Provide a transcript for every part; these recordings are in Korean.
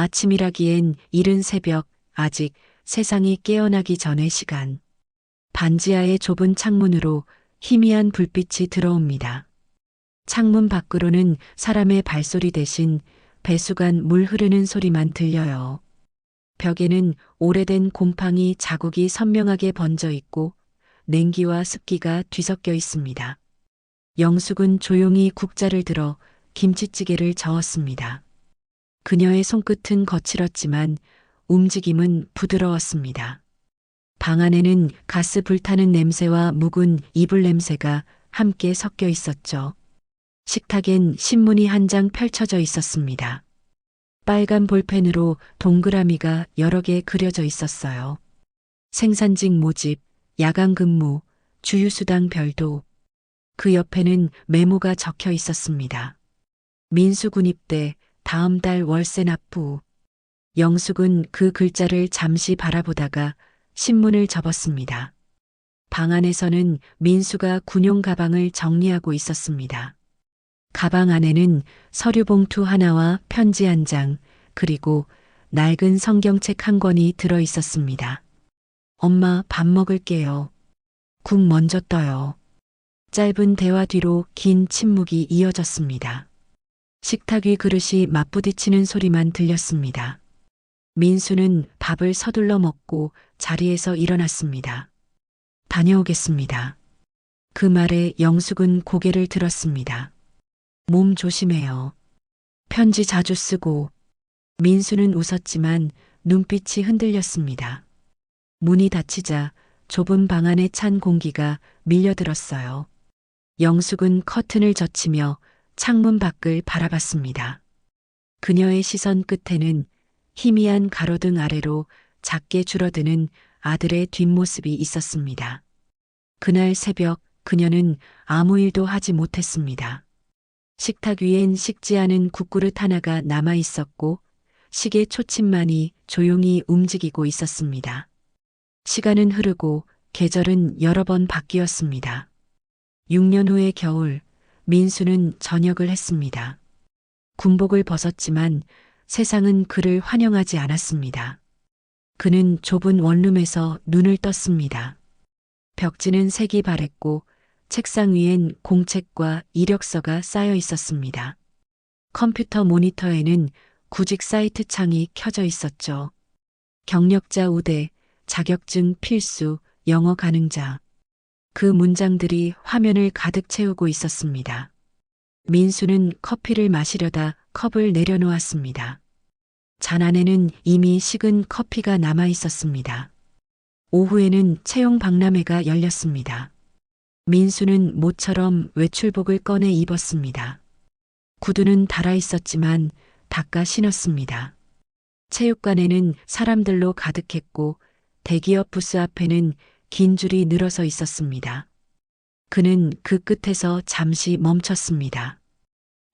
아침이라기엔 이른 새벽, 아직 세상이 깨어나기 전의 시간. 반지하의 좁은 창문으로 희미한 불빛이 들어옵니다. 창문 밖으로는 사람의 발소리 대신 배수관 물 흐르는 소리만 들려요. 벽에는 오래된 곰팡이 자국이 선명하게 번져 있고 냉기와 습기가 뒤섞여 있습니다. 영숙은 조용히 국자를 들어 김치찌개를 저었습니다. 그녀의 손끝은 거칠었지만 움직임은 부드러웠습니다. 방 안에는 가스 불타는 냄새와 묵은 이불 냄새가 함께 섞여 있었죠. 식탁엔 신문이 한 장 펼쳐져 있었습니다. 빨간 볼펜으로 동그라미가 여러 개 그려져 있었어요. 생산직 모집, 야간 근무, 주유수당 별도. 그 옆에는 메모가 적혀 있었습니다. 민수 군입대, 다음 달 월세 납부. 영숙은 그 글자를 잠시 바라보다가 신문을 접었습니다. 방 안에서는 민수가 군용 가방을 정리하고 있었습니다. 가방 안에는 서류 봉투 하나와 편지 한 장, 그리고 낡은 성경책 한 권이 들어 있었습니다. 엄마 밥 먹을게요. 국 먼저 떠요. 짧은 대화 뒤로 긴 침묵이 이어졌습니다. 식탁 위 그릇이 맞부딪히는 소리만 들렸습니다. 민수는 밥을 서둘러 먹고 자리에서 일어났습니다. 다녀오겠습니다. 그 말에 영숙은 고개를 들었습니다. 몸 조심해요. 편지 자주 쓰고. 민수는 웃었지만 눈빛이 흔들렸습니다. 문이 닫히자 좁은 방 안에 찬 공기가 밀려들었어요. 영숙은 커튼을 젖히며 창문 밖을 바라봤습니다. 그녀의 시선 끝에는 희미한 가로등 아래로 작게 줄어드는 아들의 뒷모습이 있었습니다. 그날 새벽 그녀는 아무 일도 하지 못했습니다. 식탁 위엔 식지 않은 국그릇 하나가 남아 있었고 시계 초침만이 조용히 움직이고 있었습니다. 시간은 흐르고 계절은 여러 번 바뀌었습니다. 6년 후의 겨울, 민수는 전역을 했습니다. 군복을 벗었지만 세상은 그를 환영하지 않았습니다. 그는 좁은 원룸에서 눈을 떴습니다. 벽지는 색이 바랬고 책상 위엔 공책과 이력서가 쌓여 있었습니다. 컴퓨터 모니터에는 구직 사이트 창이 켜져 있었죠. 경력자 우대, 자격증 필수, 영어 가능자. 그 문장들이 화면을 가득 채우고 있었습니다. 민수는 커피를 마시려다 컵을 내려놓았습니다. 잔 안에는 이미 식은 커피가 남아 있었습니다. 오후에는 채용 박람회가 열렸습니다. 민수는 모처럼 외출복을 꺼내 입었습니다. 구두는 달아 있었지만 닦아 신었습니다. 체육관에는 사람들로 가득했고 대기업 부스 앞에는 긴 줄이 늘어서 있었습니다. 그는 그 끝에서 잠시 멈췄습니다.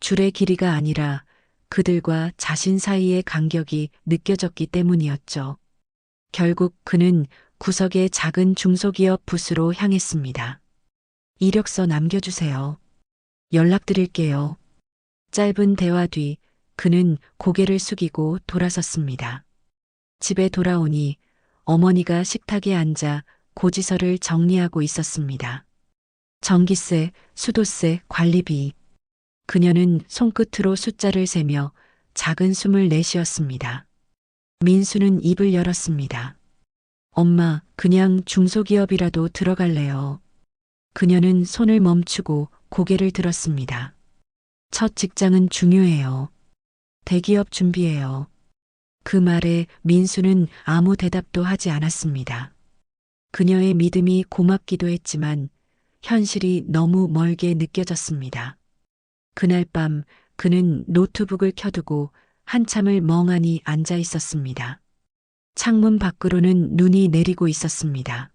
줄의 길이가 아니라 그들과 자신 사이의 간격이 느껴졌기 때문이었죠. 결국 그는 구석의 작은 중소기업 부스로 향했습니다. 이력서 남겨주세요. 연락드릴게요. 짧은 대화 뒤 그는 고개를 숙이고 돌아섰습니다. 집에 돌아오니 어머니가 식탁에 앉아 고지서를 정리하고 있었습니다. 전기세, 수도세, 관리비. 그녀는 손끝으로 숫자를 세며 작은 숨을 내쉬었습니다. 민수는 입을 열었습니다. 엄마, 그냥 중소기업이라도 들어갈래요. 그녀는 손을 멈추고 고개를 들었습니다. 첫 직장은 중요해요. 대기업 준비해요. 그 말에 민수는 아무 대답도 하지 않았습니다. 그녀의 믿음이 고맙기도 했지만 현실이 너무 멀게 느껴졌습니다. 그날 밤 그는 노트북을 켜두고 한참을 멍하니 앉아 있었습니다. 창문 밖으로는 눈이 내리고 있었습니다.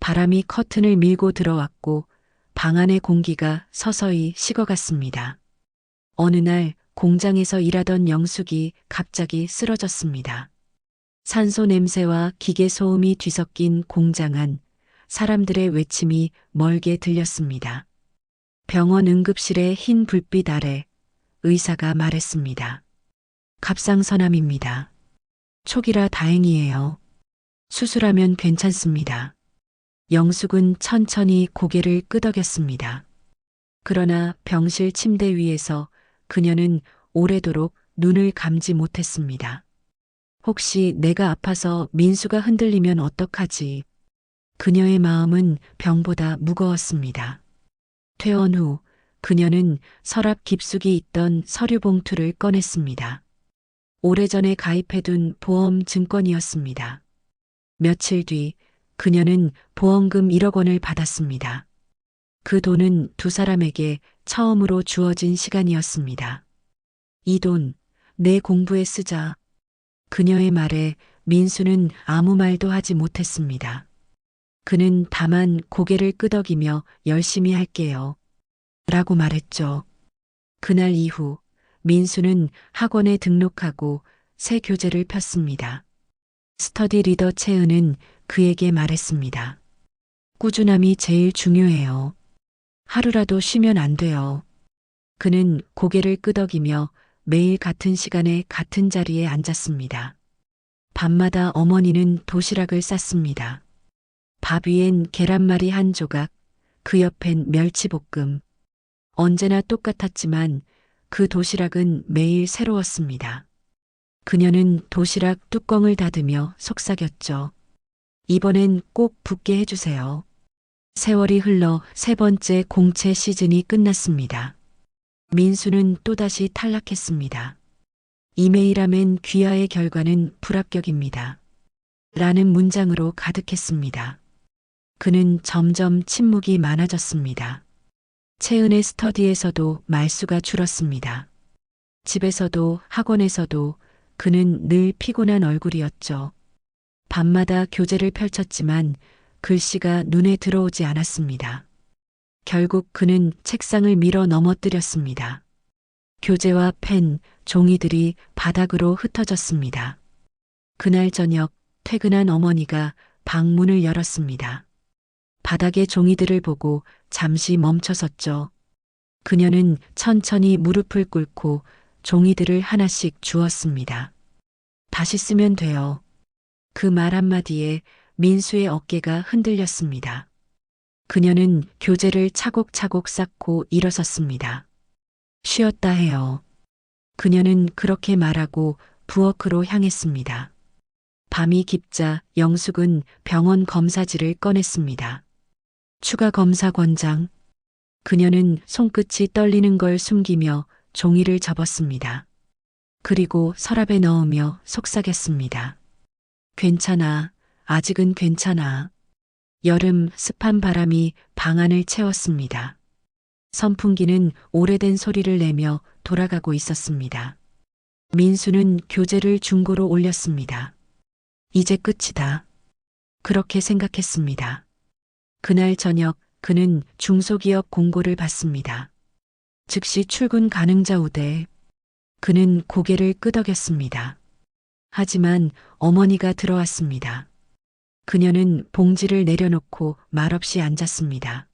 바람이 커튼을 밀고 들어왔고 방 안의 공기가 서서히 식어갔습니다. 어느 날 공장에서 일하던 영숙이 갑자기 쓰러졌습니다. 산소 냄새와 기계 소음이 뒤섞인 공장 안 사람들의 외침이 멀게 들렸습니다. 병원 응급실의 흰 불빛 아래 의사가 말했습니다. 갑상선암입니다. 초기라 다행이에요. 수술하면 괜찮습니다. 영숙은 천천히 고개를 끄덕였습니다. 그러나 병실 침대 위에서 그녀는 오래도록 눈을 감지 못했습니다. 혹시 내가 아파서 민수가 흔들리면 어떡하지? 그녀의 마음은 병보다 무거웠습니다. 퇴원 후 그녀는 서랍 깊숙이 있던 서류 봉투를 꺼냈습니다. 오래전에 가입해둔 보험 증권이었습니다. 며칠 뒤 그녀는 보험금 1억 원을 받았습니다. 그 돈은 두 사람에게 처음으로 주어진 시간이었습니다. 이 돈, 내 공부에 쓰자. 그녀의 말에 민수는 아무 말도 하지 못했습니다. 그는 다만 고개를 끄덕이며 열심히 할게요. 라고 말했죠. 그날 이후 민수는 학원에 등록하고 새 교재를 폈습니다. 스터디 리더 채은은 그에게 말했습니다. 꾸준함이 제일 중요해요. 하루라도 쉬면 안 돼요. 그는 고개를 끄덕이며 매일 같은 시간에 같은 자리에 앉았습니다. 밤마다 어머니는 도시락을 쌌습니다. 밥 위엔 계란말이 한 조각, 그 옆엔 멸치볶음. 언제나 똑같았지만 그 도시락은 매일 새로웠습니다. 그녀는 도시락 뚜껑을 닫으며 속삭였죠. 이번엔 꼭 붙게 해주세요. 세월이 흘러 세 번째 공채 시즌이 끝났습니다. 민수는 또다시 탈락했습니다. 이메일함엔 귀하의 결과는 불합격입니다. 라는 문장으로 가득했습니다. 그는 점점 침묵이 많아졌습니다. 채은의 스터디에서도 말수가 줄었습니다. 집에서도 학원에서도 그는 늘 피곤한 얼굴이었죠. 밤마다 교재를 펼쳤지만 글씨가 눈에 들어오지 않았습니다. 결국 그는 책상을 밀어 넘어뜨렸습니다. 교재와 펜, 종이들이 바닥으로 흩어졌습니다. 그날 저녁 퇴근한 어머니가 방문을 열었습니다. 바닥의 종이들을 보고 잠시 멈춰섰죠. 그녀는 천천히 무릎을 꿇고 종이들을 하나씩 주었습니다. 다시 쓰면 돼요. 그 말 한마디에 민수의 어깨가 흔들렸습니다. 그녀는 교재를 차곡차곡 쌓고 일어섰습니다. 쉬었다 해요. 그녀는 그렇게 말하고 부엌으로 향했습니다. 밤이 깊자 영숙은 병원 검사지를 꺼냈습니다. 추가 검사 권장. 그녀는 손끝이 떨리는 걸 숨기며 종이를 접었습니다. 그리고 서랍에 넣으며 속삭였습니다. 괜찮아. 아직은 괜찮아. 여름 습한 바람이 방 안을 채웠습니다. 선풍기는 오래된 소리를 내며 돌아가고 있었습니다. 민수는 교재를 중고로 올렸습니다. 이제 끝이다. 그렇게 생각했습니다. 그날 저녁 그는 중소기업 공고를 받습니다. 즉시 출근 가능자 우대. 그는 고개를 끄덕였습니다. 하지만 어머니가 들어왔습니다. 그녀는 봉지를 내려놓고 말없이 앉았습니다.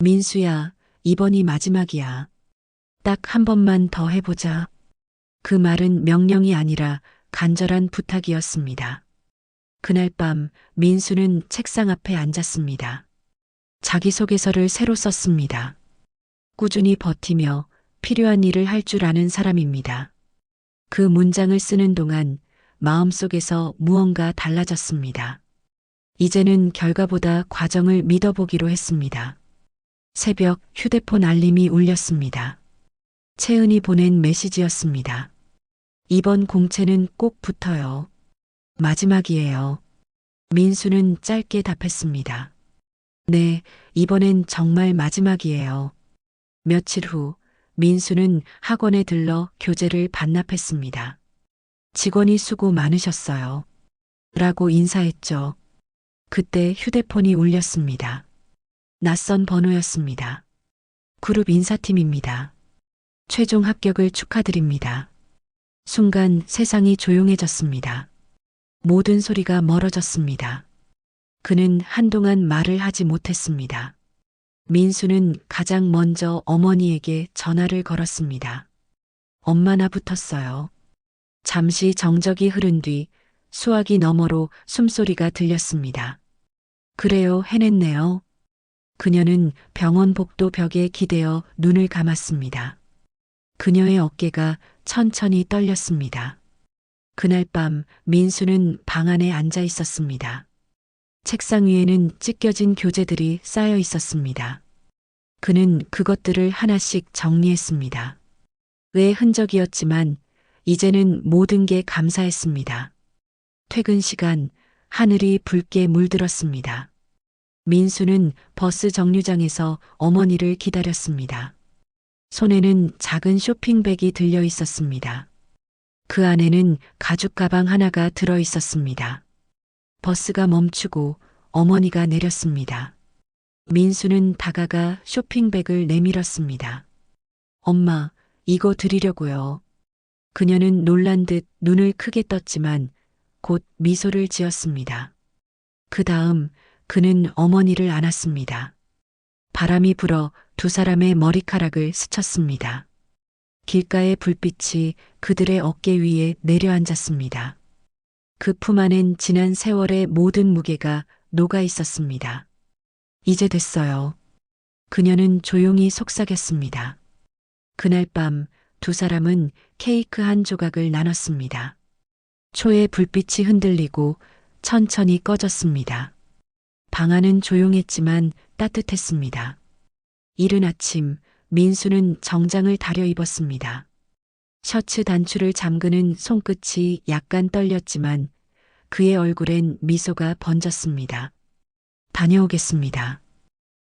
민수야, 이번이 마지막이야. 딱 한 번만 더 해보자. 그 말은 명령이 아니라 간절한 부탁이었습니다. 그날 밤 민수는 책상 앞에 앉았습니다. 자기소개서를 새로 썼습니다. 꾸준히 버티며 필요한 일을 할 줄 아는 사람입니다. 그 문장을 쓰는 동안 마음속에서 무언가 달라졌습니다. 이제는 결과보다 과정을 믿어보기로 했습니다. 새벽 휴대폰 알림이 울렸습니다. 채은이 보낸 메시지였습니다. 이번 공채는 꼭 붙어요. 마지막이에요. 민수는 짧게 답했습니다. 네, 이번엔 정말 마지막이에요. 며칠 후 민수는 학원에 들러 교재를 반납했습니다. 직원이 수고 많으셨어요. 라고 인사했죠. 그때 휴대폰이 울렸습니다. 낯선 번호였습니다. 그룹 인사팀입니다. 최종 합격을 축하드립니다. 순간 세상이 조용해졌습니다. 모든 소리가 멀어졌습니다. 그는 한동안 말을 하지 못했습니다. 민수는 가장 먼저 어머니에게 전화를 걸었습니다. 엄마 나 붙었어요. 잠시 정적이 흐른 뒤 수화기 너머로 숨소리가 들렸습니다. 그래요, 해냈네요. 그녀는 병원 복도 벽에 기대어 눈을 감았습니다. 그녀의 어깨가 천천히 떨렸습니다. 그날 밤 민수는 방 안에 앉아 있었습니다. 책상 위에는 찢겨진 교재들이 쌓여 있었습니다. 그는 그것들을 하나씩 정리했습니다. 왜 흔적이었지만 이제는 모든 게 감사했습니다. 퇴근 시간 하늘이 붉게 물들었습니다. 민수는 버스 정류장에서 어머니를 기다렸습니다. 손에는 작은 쇼핑백이 들려 있었습니다. 그 안에는 가죽 가방 하나가 들어 있었습니다. 버스가 멈추고 어머니가 내렸습니다. 민수는 다가가 쇼핑백을 내밀었습니다. 엄마, 이거 드리려고요. 그녀는 놀란 듯 눈을 크게 떴지만 곧 미소를 지었습니다. 그 다음 그는 어머니를 안았습니다. 바람이 불어 두 사람의 머리카락을 스쳤습니다. 길가의 불빛이 그들의 어깨 위에 내려앉았습니다. 그 품 안엔 지난 세월의 모든 무게가 녹아 있었습니다. 이제 됐어요. 그녀는 조용히 속삭였습니다. 그날 밤 두 사람은 케이크 한 조각을 나눴습니다. 초의 불빛이 흔들리고 천천히 꺼졌습니다. 방 안은 조용했지만 따뜻했습니다. 이른 아침 민수는 정장을 다려 입었습니다. 셔츠 단추를 잠그는 손끝이 약간 떨렸지만 그의 얼굴엔 미소가 번졌습니다. 다녀오겠습니다.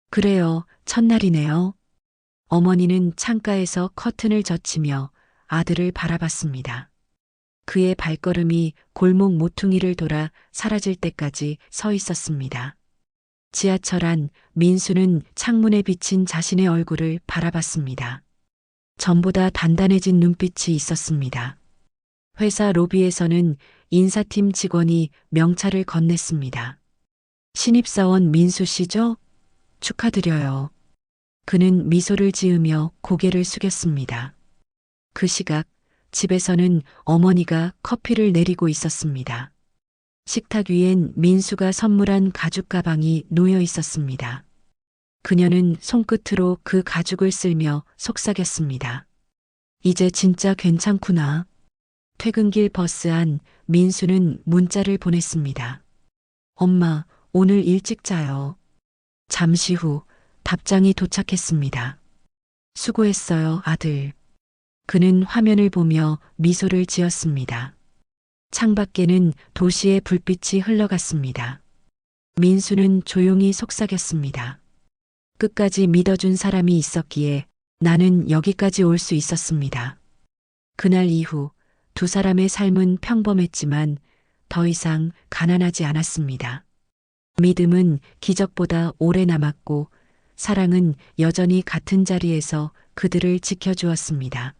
그래요, 첫날이네요. 어머니는 창가에서 커튼을 젖히며 아들을 바라봤습니다. 그의 발걸음이 골목 모퉁이를 돌아 사라질 때까지 서 있었습니다. 지하철 안 민수는 창문에 비친 자신의 얼굴을 바라봤습니다. 전보다 단단해진 눈빛이 있었습니다. 회사 로비에서는 인사팀 직원이 명찰을 건넸습니다. 신입사원 민수 씨죠? 축하드려요. 그는 미소를 지으며 고개를 숙였습니다. 그 시각 집에서는 어머니가 커피를 내리고 있었습니다. 식탁 위엔 민수가 선물한 가죽 가방이 놓여 있었습니다. 그녀는 손끝으로 그 가죽을 쓸며 속삭였습니다. 이제 진짜 괜찮구나. 퇴근길 버스 안 민수는 문자를 보냈습니다. 엄마, 오늘 일찍 자요. 잠시 후 답장이 도착했습니다. 수고했어요, 아들. 그는 화면을 보며 미소를 지었습니다. 창밖에는 도시의 불빛이 흘러갔습니다. 민수는 조용히 속삭였습니다. 끝까지 믿어준 사람이 있었기에 나는 여기까지 올 수 있었습니다. 그날 이후 두 사람의 삶은 평범했지만 더 이상 가난하지 않았습니다. 믿음은 기적보다 오래 남았고 사랑은 여전히 같은 자리에서 그들을 지켜주었습니다.